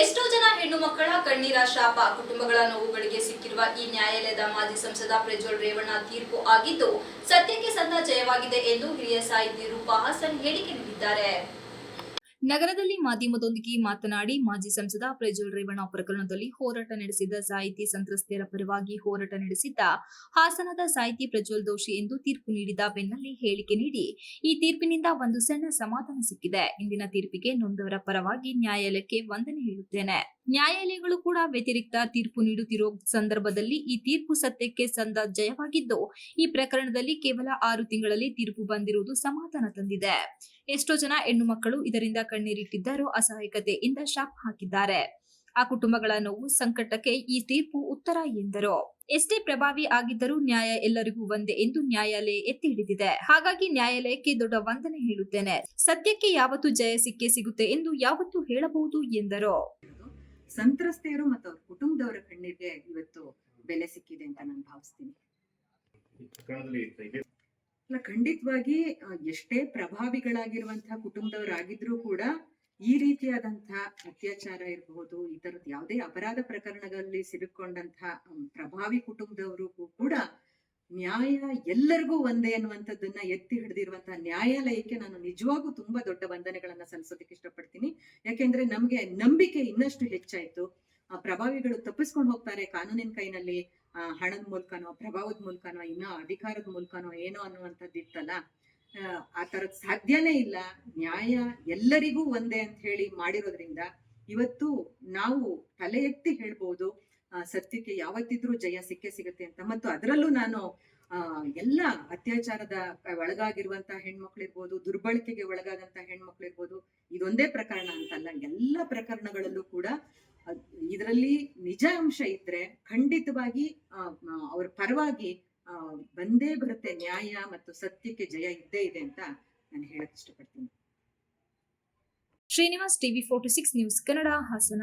ಎಷ್ಟೋ ಜನ ಹೆಣ್ಣು ಮಕ್ಕಳ ಕಣ್ಣೀರ ಶಾಪ. ಕುಟುಂಬಗಳ ನೋವುಗಳಿಗೆ ಸಿಕ್ಕಿರುವ ಈ ನ್ಯಾಯಾಲಯದ ಮಾಜಿ ಸಂಸದ ಪ್ರಜ್ವಲ್ ರೇವಣ್ಣ ತೀರ್ಪು ಆಗಿದ್ದು, ಸತ್ಯಕ್ಕೆ ಸಂದ ಜಯವಾಗಿದೆ ಎಂದು ಹಿರಿಯ ಸಾಹಿತಿ ರೂಪಾ ಹಾಸನ್ ಹೇಳಿಕೆ ನೀಡಿದ್ದಾರೆ. ನಗರದಲ್ಲಿ ಮಾಧ್ಯಮದೊಂದಿಗೆ ಮಾತನಾಡಿ ಮಾಜಿ ಸಂಸದ ಪ್ರಜ್ವಲ್ ರೇವಣ್ಣ ಪ್ರಕರಣದಲ್ಲಿ ಹೋರಾಟ ನಡೆಸಿದ ಸಾಹಿತಿ ಸಂತ್ರಸ್ತೆಯರ ಪರವಾಗಿ ಹೋರಾಟ ನಡೆಸಿದ್ದ ಹಾಸನದ ಸಾಹಿತಿ ಪ್ರಜ್ವಲ್ ದೋಷಿ ಎಂದು ತೀರ್ಪು ನೀಡಿದ ಬೆನ್ನಲ್ಲೇ ಹೇಳಿಕೆ ನೀಡಿ, ಈ ತೀರ್ಪಿನಿಂದ ಒಂದು ಸಣ್ಣ ಸಮಾಧಾನ ಸಿಕ್ಕಿದೆ. ಇಂದಿನ ತೀರ್ಪಿಗೆ ನೊಂದವರ ಪರವಾಗಿ ನ್ಯಾಯಾಲಯಕ್ಕೆ ವಂದನೆ ಹೇಳುತ್ತೇನೆ. ನ್ಯಾಯಾಲಯಗಳು ಕೂಡ ವ್ಯತಿರಿಕ್ತ ತೀರ್ಪು ನೀಡುತ್ತಿರುವ ಸಂದರ್ಭದಲ್ಲಿ ಈ ತೀರ್ಪು ಸತ್ಯಕ್ಕೆ ಸಂದ ಜಯವಾಗಿದ್ದು, ಈ ಪ್ರಕರಣದಲ್ಲಿ ಕೇವಲ ಆರು ತಿಂಗಳಲ್ಲಿ ತೀರ್ಪು ಬಂದಿರುವುದು ಸಮಾಧಾನ ತಂದಿದೆ. ಎಷ್ಟೋ ಜನ ಹೆಣ್ಣು ಮಕ್ಕಳು ಇದರಿಂದ ಕಣ್ಣೀರಿಟ್ಟಿದ್ದರೂ ಅಸಹಾಯಕತೆಯಿಂದ ಶಾಪ್ ಹಾಕಿದ್ದಾರೆ. ಆ ಕುಟುಂಬಗಳ ನೋವು ಸಂಕಟಕ್ಕೆ ಈ ತೀರ್ಪು ಉತ್ತರ ಎಂದರು. ಎಷ್ಟೇ ಪ್ರಭಾವಿ ಆಗಿದ್ದರೂ ನ್ಯಾಯ ಎಲ್ಲರಿಗೂ ಒಂದೇ ಎಂದು ನ್ಯಾಯಾಲಯ ಎತ್ತಿ ಹಿಡಿದಿದೆ. ಹಾಗಾಗಿ ನ್ಯಾಯಾಲಯಕ್ಕೆ ದೊಡ್ಡ ವಂದನೆ ಹೇಳುತ್ತೇನೆ. ಸತ್ಯಕ್ಕೆ ಯಾವತ್ತು ಜಯ ಸಿಕ್ಕೇ ಸಿಗುತ್ತೆ ಎಂದು ಯಾವತ್ತು ಹೇಳಬಹುದು ಎಂದರು. ಸಂತ್ರಸ್ತೆಯರು ಮತ್ತು ಅವ್ರ ಕುಟುಂಬದವರ ಕಣ್ಣೀರಿಗೆ ಇವತ್ತು ಬೆಲೆ ಸಿಕ್ಕಿದೆ ಅಂತ ನಾನು ಭಾವಿಸ್ತೀನಿ. ಅಲ್ಲ ಖಂಡಿತವಾಗಿ ಎಷ್ಟೇ ಪ್ರಭಾವಿಗಳಾಗಿರುವಂತಹ ಕುಟುಂಬದವರಾಗಿದ್ರೂ ಕೂಡ ಈ ರೀತಿಯಾದಂತಹ ಅತ್ಯಾಚಾರ ಇರಬಹುದು ಈ ತರದ ಯಾವುದೇ ಅಪರಾಧ ಪ್ರಕರಣಗಳಲ್ಲಿ ಸಿಲುಕೊಂಡಂತಹ ಪ್ರಭಾವಿ ಕುಟುಂಬದವರಿಗೂ ಕೂಡ ನ್ಯಾಯ ಎಲ್ಲರಿಗೂ ಒಂದೇ ಅನ್ನುವಂಥದ್ದನ್ನ ಎತ್ತಿ ಹಿಡಿದಿರುವಂತಹ ನ್ಯಾಯಾಲಯಕ್ಕೆ ನಾನು ನಿಜವಾಗೂ ತುಂಬಾ ದೊಡ್ಡ ವಂದನೆಗಳನ್ನ ಸಲ್ಲಿಸೋದಕ್ಕೆ ಇಷ್ಟಪಡ್ತೀನಿ. ಯಾಕೆಂದ್ರೆ ನಮ್ಗೆ ನಂಬಿಕೆ ಇನ್ನಷ್ಟು ಹೆಚ್ಚಾಯ್ತು. ಆ ಪ್ರಭಾವಿಗಳು ತಪ್ಪಿಸ್ಕೊಂಡು ಹೋಗ್ತಾರೆ ಕಾನೂನಿನ ಕೈನಲ್ಲಿ. ಆ, ಹಣದ ಮೂಲಕನೋ ಪ್ರಭಾವದ ಮೂಲಕನೋ ಇನ್ನ ಅಧಿಕಾರದ ಮೂಲಕನೋ ಏನೋ ಅನ್ನುವಂಥದ್ದು ಇತ್ತಲ್ಲ. ಆ, ತರದ್ ಸಾಧ್ಯನೇ ಇಲ್ಲ. ನ್ಯಾಯ ಎಲ್ಲರಿಗೂ ಒಂದೇ ಅಂತ ಹೇಳಿ ಮಾಡಿರೋದ್ರಿಂದ ಇವತ್ತು ನಾವು ತಲೆ ಎತ್ತಿ ಹೇಳ್ಬೋದು. ಆ, ಸತ್ಯಕ್ಕೆ ಯಾವತ್ತಿದ್ರೂ ಜಯ ಸಿಕ್ಕೇ ಸಿಗುತ್ತೆ ಅಂತ. ಮತ್ತು ಅದರಲ್ಲೂ ನಾನು ಎಲ್ಲ ಅತ್ಯಾಚಾರದ ಒಳಗಾಗಿರುವಂತಹ ಹೆಣ್ಮಕ್ಳಿರ್ಬೋದು, ದುರ್ಬಳಕೆಗೆ ಒಳಗಾದಂತಹ ಹೆಣ್ಮಕ್ಳಿರ್ಬೋದು, ಇದೊಂದೇ ಪ್ರಕರಣ ಅಂತಲ್ಲ. ಎಲ್ಲ ಪ್ರಕರಣಗಳಲ್ಲೂ ಕೂಡ ಇದರಲ್ಲಿ ನಿಜ ಅಂಶ ಇದ್ರೆ ಖಂಡಿತವಾಗಿ ಅವ್ರ ಪರವಾಗಿ ಬಂದೇ ಬರುತ್ತೆ ನ್ಯಾಯ ಮತ್ತು ಸತ್ಯಕ್ಕೆ ಜಯ ಇದ್ದೇ ಇದೆ ಅಂತ ನಾನು ಹೇಳಕ್ ಇಷ್ಟಪಡ್ತೀನಿ. Srinivas TV forty six news Kannada Hassan.